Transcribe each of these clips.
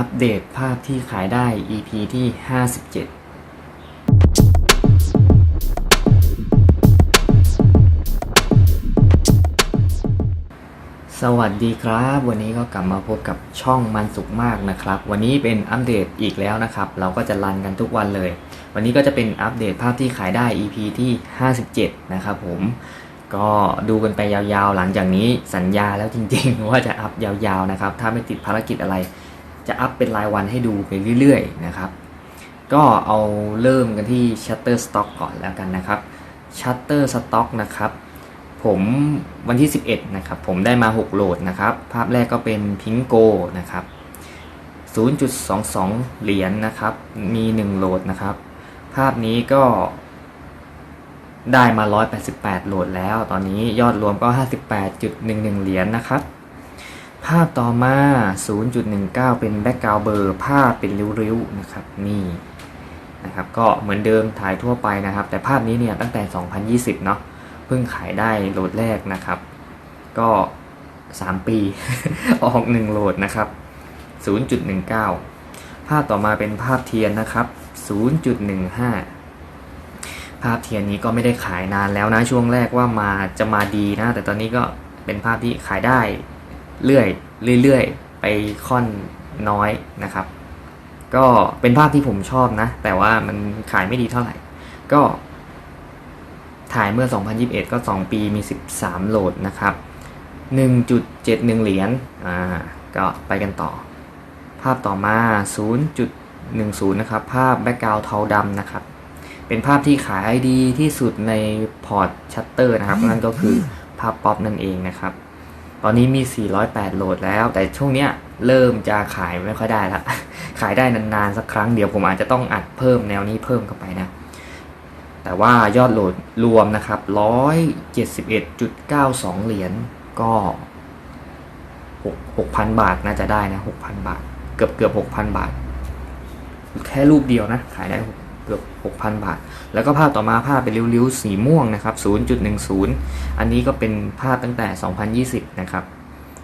อัปเดตภาพที่ขายได้ EP ที่ 57สวัสดีครับ วันนี้ก็กลับมาพบกับช่องมันสุขมากนะครับ วันนี้เป็นอัปเดตอีกแล้วนะครับ เราก็จะรันกันทุกวันเลย วันนี้ก็จะเป็นอัปเดตภาพที่ขายได้ EP ที่ 57 นะครับผม ก็ดูกันไปยาวๆ หลังจากนี้สัญญาแล้วจริงๆ ว่าจะอัพยาวๆนะครับ ถ้าไม่ติดภารกิจอะไร จะอัพเป็นรายวันให้ดูไปเรื่อยๆนะครับ ก็เอาเริ่มกันที่ Shutterstock ก่อนแล้วกันนะครับ Shutterstock นะครับ ผมวันที่ 11 นะครับ ผมได้มา 6 โหลดนะครับ ภาพแรกก็เป็นพิงโกนะครับ 0.22 เหรียญนะครับ มี 1 โหลดนะครับ ภาพนี้ก็ได้มา 188 โหลดแล้ว ตอนนี้ยอดรวมก็ 58.11 เหรียญนะครับ ภาพต่อมา 0.19 เป็นแบ็กกราวเบอร์ภาพเป็นริ้วๆนะครับนี่นะครับก็เหมือนเดิมถ่ายทั่วไปนะครับ แต่ภาพนี้เนี่ยตั้งแต่ 2020 เนาะเพิ่งขายได้โหลดแรกนะครับ ก็ 3 ปี ออก 1 โหลดนะครับ 0.19 ภาพต่อมาเป็นภาพเทียนนะครับ 0.15 ภาพเทียนนี้ก็ไม่ได้ขายนานแล้วนะช่วงแรกว่ามาจะมาดีนะ แต่ตอนนี้ก็เป็นภาพที่ขายได้ เรื่อยเรื่อยๆ ไปค่อนน้อยนะครับ ก็เป็นภาพที่ผมชอบนะ แต่ว่ามันขายไม่ดีเท่าไหร่ ก็ถ่ายเมื่อ 2021 ก็ 2 ปีมี 13 โหลดนะครับ 1.71 เหรียญอ่าก็ไปกันต่อ ภาพต่อมา 0.10 นะครับ ภาพแบ็กกราวด์เทาดำนะครับ เป็นภาพที่ขายดีที่สุดในพอร์ตชัตเตอร์นะครับ นั่นก็คือภาพป๊อปนั่นเองนะครับ อนนี้มี 408 โหลดแล้ว แต่ช่วงเนี้ยเริ่มจะขายไม่ค่อยได้ละ ขายได้นานๆ สักครั้งเดี๋ยวผมอาจจะต้องอัดเพิ่มแนวนี้เพิ่มเข้าไปนะ แต่ว่ายอดโหลดรวมนะครับ 171.92 เหรียญก็6 6,000 บาทน่าจะได้นะ 6,000 บาท เกือบเกือบ6,000 บาท แค่รูปเดียวนะ ขายได้ เกือบ 6,000 บาท แล้วก็ภาพต่อมาภาพเป็นริ้วๆ สีม่วงนะครับ 0.10 อันนี้ก็เป็นภาพตั้งแต่ 2020 นะครับ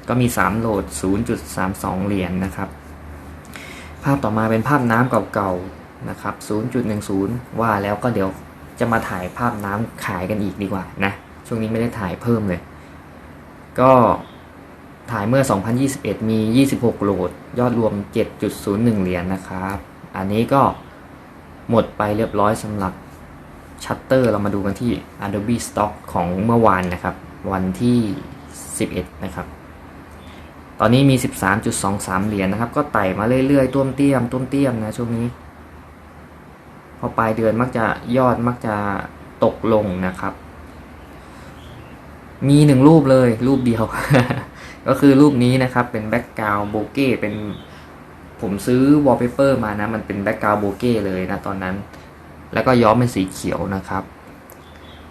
ก็มี 3 โหลด 0.32 เหรียญนะครับ ภาพต่อมาเป็นภาพน้ำเก่าๆ นะครับ 0.10 ว่าแล้วก็เดี๋ยวจะมาถ่ายภาพน้ำขายกันอีกดีกว่านะ ช่วงนี้ไม่ได้ถ่ายเพิ่มเลย ก็ถ่ายเมื่อ 2021 มี 26 โหลด ยอดรวม 7.01 เหรียญนะครับ อันนี้ก็ หมดไปเรียบร้อยสำหรับชัตเตอร์เรามาดูกันที่ Adobe Stock ของเมื่อวานนะครับ วันที่ 11 นะครับ ตอนนี้มี 13.23 เหรียญนะครับ ก็ไต่มาเรื่อยๆต้วมเตี้ยมต้วมเตี้ยมนะช่วงนี้ พอปลายเดือนมักจะยอดมักจะตกลงนะครับ มีหนึ่งรูปเลยรูปเดียว ก็คือรูปนี้นะครับเป็นแบ็กกราวโบเก้เป็น ผมซื้อวอลเปเปอร์มานะ มันเป็นแบ็กกราวโบเก้เลยนะตอนนั้น แล้วก็ย้อมเป็นสีเขียวนะครับ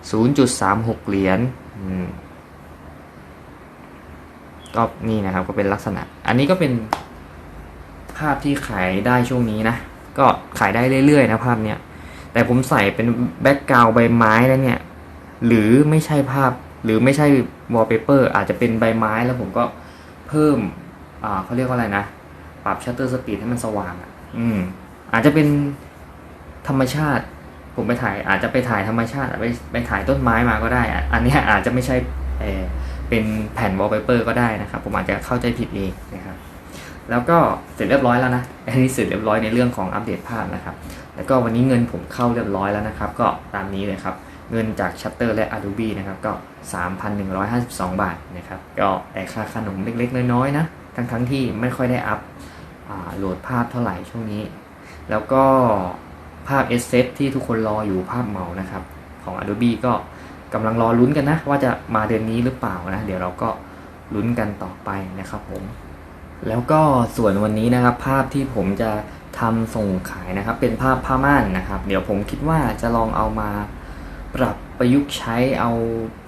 0.36 เหรียญก็นี่นะครับก็เป็นลักษณะ อันนี้ก็เป็นภาพที่ขายได้ช่วงนี้นะ ก็ขายได้เรื่อยๆนะภาพเนี้ย แต่ผมใส่เป็นแบ็กกราวใบไม้แล้วเนี่ย หรือไม่ใช่ภาพ หรือไม่ใช่วอลเปเปอร์อาจจะเป็นใบไม้แล้วผมก็เพิ่ม อ่าเขาเรียกว่าอะไรนะ ปรับชัตเตอร์สปีดให้มันสว่างอะ อืม อาจจะเป็นธรรมชาติ ผมไปถ่าย อาจจะไปถ่ายธรรมชาติไปไปถ่ายต้นไม้มาก็ได้อะอันเนี้ยอาจจะไม่ใช่เออเป็นแผ่นวอลเปเปอร์ก็ได้นะครับ ผมอาจจะเข้าใจผิดเองนะครับ แล้วก็เสร็จเรียบร้อยแล้วนะอันนี้เสร็จเรียบร้อยในเรื่องของอัปเดตภาพนะครับ แล้วก็วันนี้เงินผมเข้าเรียบร้อยแล้วนะครับ ก็ตามนี้เลยครับเงินจาก Shutter และ Adobe นะครับ ก็ 3,152 บาทนะครับ ก็ได้ค่าขนมเล็ก ๆ น้อย ๆ นะ ทั้งๆทที่ไม่ค่อยได้อัพอโหลดภาพเท่าไหร่ช่วงนี้ แล้วก็ภาพ s อ t ที่ทุกคนรออยู่ภาพเหมานะครับ ของ Adobe ก็กำลังรอลุ้นกันนะ ว่าจะมาเดือนนี้หรือเปล่านะ เดี๋ยวเราก็ลุ้นกันต่อไปนะครับผม แล้วก็ส่วนวันนี้นะครับ ภาพที่ผมจะทำส่งขายนะครับ เป็นภาพผ้าม่านนะครับ เดี๋ยวผมคิดว่าจะลองเอามาปรับประยุกต์ใช้เอา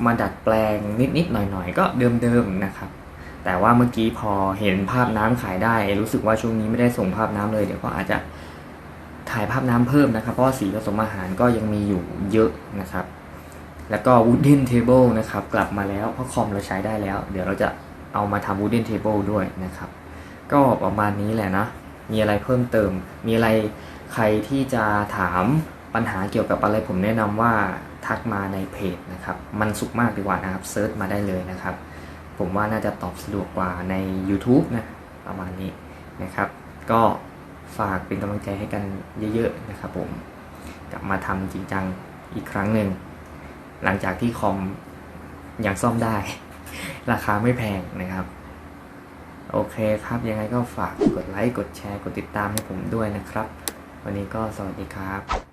มาดัดแปลงนิดๆหน่อยๆ ก็เดิมๆนะครับ แต่ว่าเมื่อกี้พอเห็นภาพน้ำขายได้ รู้สึกว่าช่วงนี้ไม่ได้ส่งภาพน้ำเลยเดี๋ยวก็อาจจะถ่ายภาพน้ำเพิ่มนะครับ เพราะสีผสมอาหารก็ยังมีอยู่เยอะนะครับ แล้วก็ wooden table นะครับ กลับมาแล้วเพราะคอมเราใช้ได้แล้ว เดี๋ยวเราจะเอามาทำ wooden table ด้วยนะครับ ก็ประมาณนี้แหละนะ มีอะไรเพิ่มเติม มีอะไรใครที่จะถามปัญหาเกี่ยวกับอะไรผมแนะนำว่าทักมาในเพจนะครับ มันสุกมากดีกว่านะครับเซิร์ชมาได้เลยนะครับ ผมว่าน่าจะตอบสะดวกกว่าใน YouTube นะประมาณนี้นะครับ ก็ฝากเป็นกำลังใจให้กันเยอะๆนะครับผมกลับมาทำจริงจังอีกครั้งหนึ่ง หลังจากที่คอมยังซ่อมได้ ราคาไม่แพงนะครับ โอเคครับ ยังไงก็ฝากกดไลค์ กดแชร์ กดติดตามให้ผมด้วยนะครับ วันนี้ก็สวัสดีครับ